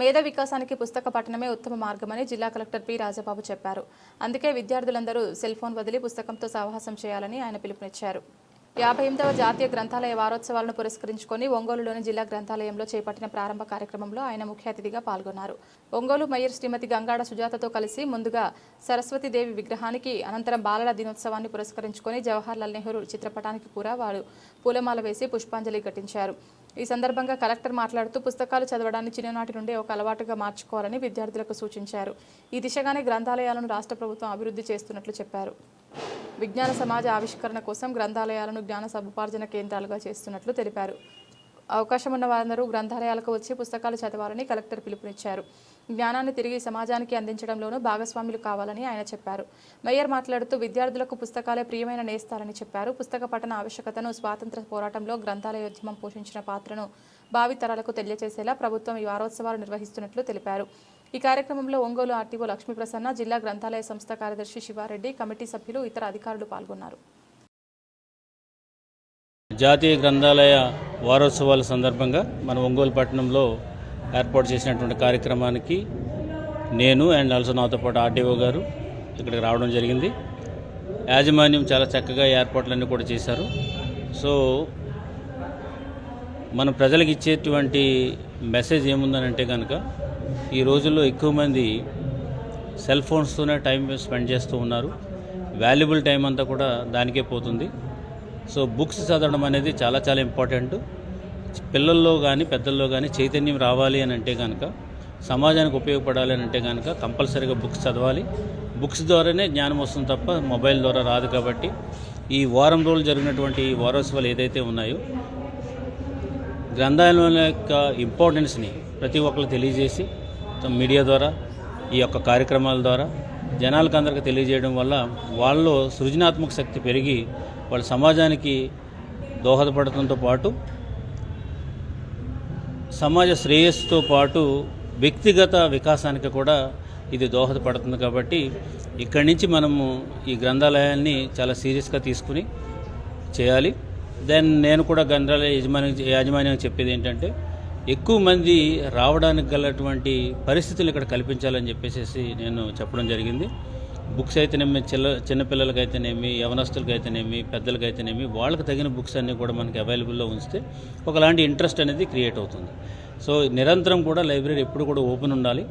మేధ వికాసానికి పుస్తక పఠనమే ఉత్తమ మార్గమని జిల్లా కలెక్టర్ పి రాజబాబు చెప్పారు. అందుకే విద్యార్థులందరూ సెల్ ఫోన్ వదిలి పుస్తకంతో సహవాసం చేయాలని ఆయన పిలుపునిచ్చారు. యాభై ఎనిమిదవ జాతీయ గ్రంథాలయ వారోత్సవాలను పురస్కరించుకొని ఒంగోలులోని జిల్లా గ్రంథాలయంలో చేపట్టిన ప్రారంభ కార్యక్రమంలో ఆయన ముఖ్య అతిథిగా పాల్గొన్నారు. ఒంగోలు మేయర్ శ్రీమతి గంగాడ సుజాతతో కలిసి ముందుగా సరస్వతీదేవి విగ్రహానికి అనంతరం బాలల దినోత్సవాన్ని పురస్కరించుకొని జవహర్లాల్ నెహ్రూ చిత్రపటానికి కూడా వారు పూలమాల వేసి పుష్పాంజలి ఘటించారు. ఈ సందర్భంగా కలెక్టర్ మాట్లాడుతూ పుస్తకాలు చదవడాన్ని చిన్ననాటి నుండే ఒక అలవాటుగా మార్చుకోవాలని విద్యార్థులకు సూచించారు. ఈ దిశగానే గ్రంథాలయాలను రాష్ట్ర ప్రభుత్వం అభివృద్ధి చేస్తున్నట్లు చెప్పారు. విజ్ఞాన సమాజ ఆవిష్కరణ కోసం గ్రంథాలయాలను జ్ఞాన సముపార్జన కేంద్రాలుగా చేస్తున్నట్లు తెలిపారు. అవకాశం ఉన్న వారందరూ గ్రంథాలయాలకు వచ్చి పుస్తకాలు చదవాలని కలెక్టర్ పిలుపునిచ్చారు. జ్ఞానాన్ని తిరిగి సమాజానికి అందించడంలోనూ భాగస్వాములు కావాలని ఆయన చెప్పారు. మేయర్ మాట్లాడుతూ విద్యార్థులకు పుస్తకాలే ప్రియమైన నేస్తారని చెప్పారు. పుస్తక పఠన ఆవశ్యకతను స్వాతంత్ర పోరాటంలో గ్రంథాలయోద్యమం పోషించిన పాత్రను భావితరాలకు తెలియజేసేలా ప్రభుత్వం ఈ వారోత్సవాలు నిర్వహిస్తున్నట్లు తెలిపారు. ఈ కార్యక్రమంలో ఒంగోలు ఆర్టీఓ లక్ష్మీప్రసన్న జిల్లా గ్రంథాలయ సంస్థ కార్యదర్శి శివారెడ్డి కమిటీ సభ్యులు ఇతర అధికారులు పాల్గొన్నారు. జాతీయ గ్రంథాలయ వారోత్సవాల సందర్భంగా మన ఒంగోలు పట్టణంలో ఏర్పాటు చేసినటువంటి కార్యక్రమానికి నేను అండ్ ఆల్సో నాతో పాటు ఆర్డీఓ గారు ఇక్కడికి రావడం జరిగింది. యాజమాన్యం చాలా చక్కగా ఏర్పాట్లన్నీ కూడా చేశారు. సో మనం ప్రజలకు ఇచ్చేటువంటి మెసేజ్ ఏముందనంటే కనుక ఈ రోజుల్లో ఎక్కువ మంది సెల్ ఫోన్స్తోనే టైం స్పెండ్ చేస్తూ ఉన్నారు. వాల్యుబుల్ టైం అంతా కూడా దానికే పోతుంది. సో బుక్స్ చదవడం అనేది చాలా చాలా ఇంపార్టెంట్. పిల్లల్లో కానీ పెద్దల్లో కానీ చైతన్యం రావాలి అని అంటే కనుక సమాజానికి ఉపయోగపడాలి అని అంటే కనుక కంపల్సరీగా బుక్స్ చదవాలి. బుక్స్ ద్వారానే జ్ఞానం వస్తుంది తప్ప మొబైల్ ద్వారా రాదు కాబట్టి ఈ వారం రోజులు జరిగినటువంటి ఈ వారోత్సవాలు ఏదైతే ఉన్నాయో గ్రంథాలయం యొక్క ఇంపార్టెన్స్ని ప్రతి ఒక్కరు తెలియజేసి తమ మీడియా ద్వారా ఈ యొక్క కార్యక్రమాల ద్వారా జనాలకు అందరికీ తెలియజేయడం వల్ల వాళ్ళలో సృజనాత్మక శక్తి పెరిగి వాళ్ళ సమాజానికి దోహదపడటంతో పాటు సమాజ శ్రేయస్సుతో పాటు వ్యక్తిగత వికాసానికి కూడా ఇది దోహదపడుతుంది కాబట్టి ఇక్కడి నుంచి మనము ఈ గ్రంథాలయాన్ని చాలా సీరియస్గా తీసుకుని చేయాలి. దెన్ నేను కూడా గ్రంథాలయ యజమాని యాజమాన్యం చెప్పేది ఏంటంటే ఎక్కువ మంది రావడానికి గలటువంటి పరిస్థితులు ఇక్కడ కల్పించాలని చెప్పేసి నేను చెప్పడం జరిగింది. బుక్స్ అయితేనేమి చిల్ల చిన్నపిల్లలకైతేనేమి పెద్దలకి పెద్దలకైతేనేమి వాళ్ళకి తగిన బుక్స్ అన్నీ కూడా మనకి అవైలబుల్లో ఉంచితే ఒకలాంటి ఇంట్రెస్ట్ అనేది క్రియేట్ అవుతుంది. సో నిరంతరం కూడా లైబ్రరీ ఎప్పుడు కూడా ఓపెన్ ఉండాలి.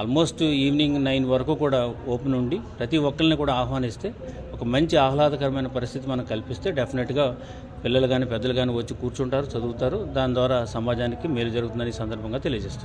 ఆల్మోస్ట్ ఈవినింగ్ నైన్ వరకు కూడా ఓపెన్ ఉండి ప్రతి ఒక్కరిని కూడా ఆహ్వానిస్తే ఒక మంచి ఆహ్లాదకరమైన పరిస్థితి మనం కల్పిస్తే డెఫినెట్గా పిల్లలు కానీ పెద్దలు కానీ వచ్చి కూర్చుంటారు చదువుతారు. దాని ద్వారా సమాజానికి మేలు జరుగుతుందని ఈ సందర్భంగా తెలియజేస్తారు